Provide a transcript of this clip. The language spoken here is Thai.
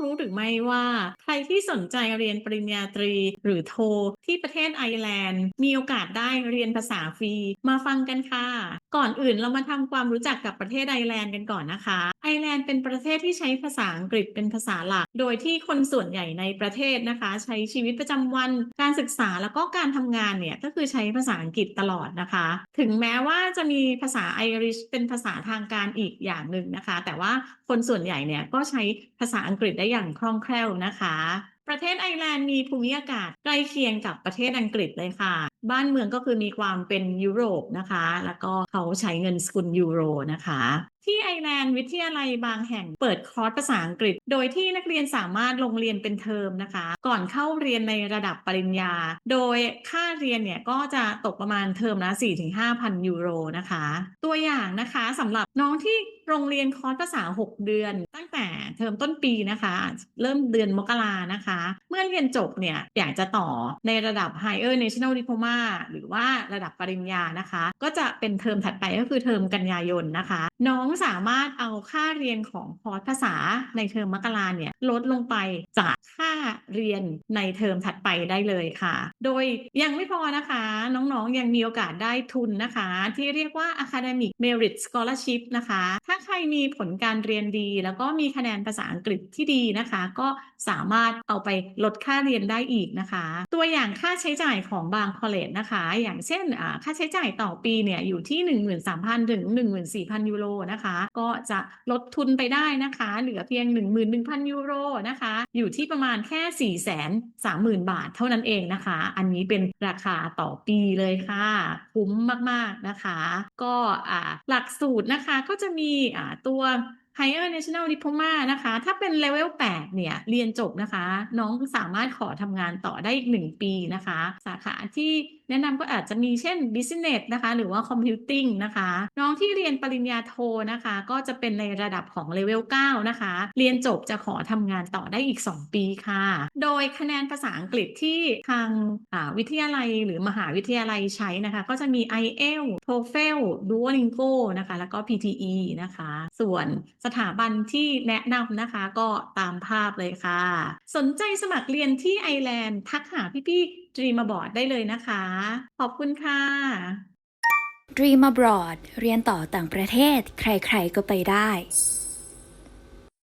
รู้หรือไม่ว่า ใครที่สนใจเรียนปริญญาตรี หรือโทที่ประเทศไอร์แลนด์ มีโอกาสได้เรียนภาษาฟรี มาฟังกันค่ะ ก่อนอื่นเรามาทำความรู้จักกับประเทศไอร์แลนด์กันก่อนนะคะ ไอร์แลนด์เป็นประเทศที่ใช้ภาษาอังกฤษเป็นภาษาหลัก โดยที่คนส่วนใหญ่ในประเทศนะคะ ใช้ชีวิตประจำวัน การศึกษาแล้วก็การทำงานเนี่ยก็คือใช้ภาษาอังกฤษตลอดนะคะ ถึงแม้ว่าจะมีภาษาไอริชเป็นภาษาทางการอีกอย่างหนึ่งนะคะ แต่ว่าคนส่วนใหญ่เนี่ยก็ใช้ภาษาอังกฤษได้อย่างคล่องแคล่วนะคะประเทศไอร์แลนด์มีภูมิอากาศใกล้เคียงกับประเทศอังกฤษเลยค่ะ บ้านเมืองก็คือมีความเป็นยุโรปนะคะ แล้วก็เขาใช้เงินสกุลยูโรนะคะ ที่ไอร์แลนด์วิทยาลัยบางแห่งเปิดคอร์สภาษาอังกฤษ โดยที่นักเรียนสามารถลงเรียนเป็นเทอมนะคะ ก่อนเข้าเรียนในระดับปริญญา โดยค่าเรียนเนี่ยก็จะตกประมาณเทอมละ4-5,000 ยูโรนะคะ ตัวอย่างนะคะสำหรับน้องที่โรงเรียนคอร์สภาษา 6 เดือน ตั้งแต่เทอมต้นปีนะคะ เริ่มเดือนมกรานะคะ เมื่อเรียนจบเนี่ยอยากจะต่อในระดับ Higher National Diploma หรือว่าระดับปริญญานะคะ ก็จะเป็นเทอมถัดไปก็คือเทอมกันยายนนะคะน้องสามารถเอาค่าเรียนของคอร์สภาษาในเทอมมกราเนี่ยลดลงไปจากค่าเรียนในเทอมถัดไปได้เลยค่ะ โดยยังไม่พอนะคะ น้องๆยังมีโอกาสได้ทุนนะคะ ที่เรียกว่า Academic Merit Scholarship นะคะ ถ้าใครมีผลการเรียนดี แล้วก็มีคะแนนภาษาอังกฤษที่ดีนะคะ ก็สามารถเอาไปลดค่าเรียนได้อีกนะคะ ตัวอย่างค่าใช้จ่ายของบางคอลเลจนะคะ อย่างเช่นค่าใช้จ่ายต่อปีเนี่ยอยู่ที่ 13,000 ถึง 14,000 ยูโรนะคะ ก็จะลดทุนไปได้นะคะ เหลือเพียง 11,000 ยูโรนะคะ อยู่ที่ประมาณแค่ 430,000 บาทเท่านั้นเองนะคะ อันนี้เป็นราคาต่อปีเลยค่ะ คุ้มมากๆนะคะ ก็หลักสูตรนะคะก็จะมีตัว Higher National Diploma นะคะ ถ้าเป็น Level 8 เนี่ย เรียนจบนะคะ น้องสามารถขอทำงานต่อได้อีก 1 ปีนะคะ สาขาที่ แนะนำก็อาจจะมีเช่น Business นะคะหรือว่า Computing นะคะ น้องที่เรียนปริญญาโทนะคะ ก็จะเป็นในระดับของ Level 9นะคะ เรียนจบจะขอทำงานต่อได้อีก 2 ปีค่ะ โดยคะแนนภาษาอังกฤษที่ทางวิทยาลัยหรือมหาวิทยาลัยใช้นะคะ ก็จะมี IELTS TOEFL Duolingo นะคะ แล้วก็ PTE นะคะ ส่วนสถาบันที่แนะนำนะคะก็ตามภาพเลยค่ะ สนใจสมัครเรียนที่ไอร์แลนด์ทักหาพี่ๆ Dream Abroad ได้เลยนะคะ ขอบคุณค่ะ Dream Abroad เรียนต่อต่างประเทศ ใครๆก็ไปได้